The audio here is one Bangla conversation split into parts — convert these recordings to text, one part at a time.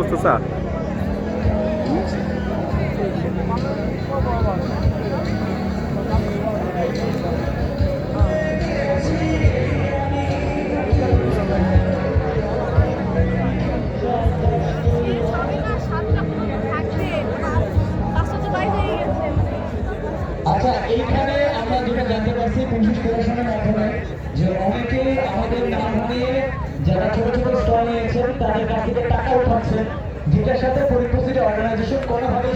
গোস্ত চা আচ্ছা এইখানে আমরা যে অনেকে আমাদের নাম দিয়ে যারা ছোট ছোট তাদের কাছ থেকে টাকা উঠাচ্ছেন? যেটার সাথে পরিপ্রসিটি অর্গানাইজেশন কোনোভাবেই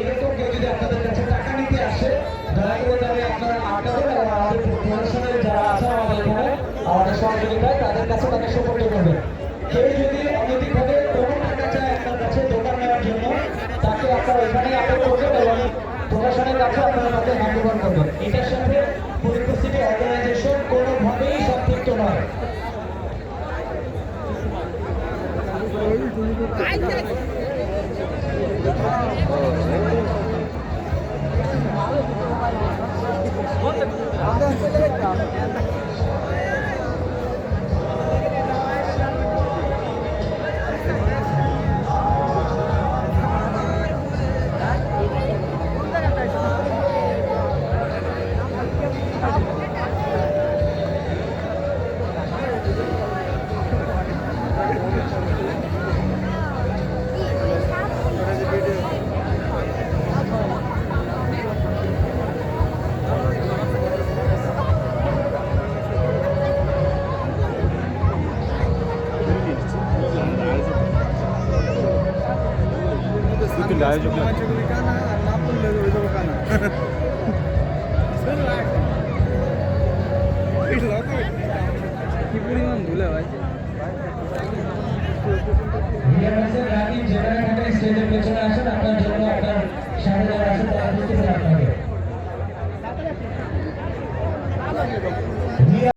এরকম কেউ যদি আপনাদের কাছে টাকা নিতে আসে দয়া করে তাহলে আপনারা আপনাদের এবং আমাদের প্রদর্শনের যারা আছে আমাদের এখানে আমাদের সহযোগিতায় তাদের কাছে তাকে সুপর্দ করবেন। কেউ যদি অনৈতিকভাবে কোনো টাকা চায় আপনার কাছে দোকান নেওয়ার জন্য তাকে আপনারা এখানে আটক করবেন এবং প্রশাসনের কাছে আপনারা তাকে হ্যান্ডওভার করবেন। এটার সাথে অর্গানাইজেশন কোনোভাবেই সম্পৃক্ত নয়। কিন্তু আয়োজক। কি পরিমাণ ধুলে ভাই স্টেজের পেছনে আসেন আপনার জন্য আপনার সামনে আছেন তারা বুঝতে পারবেন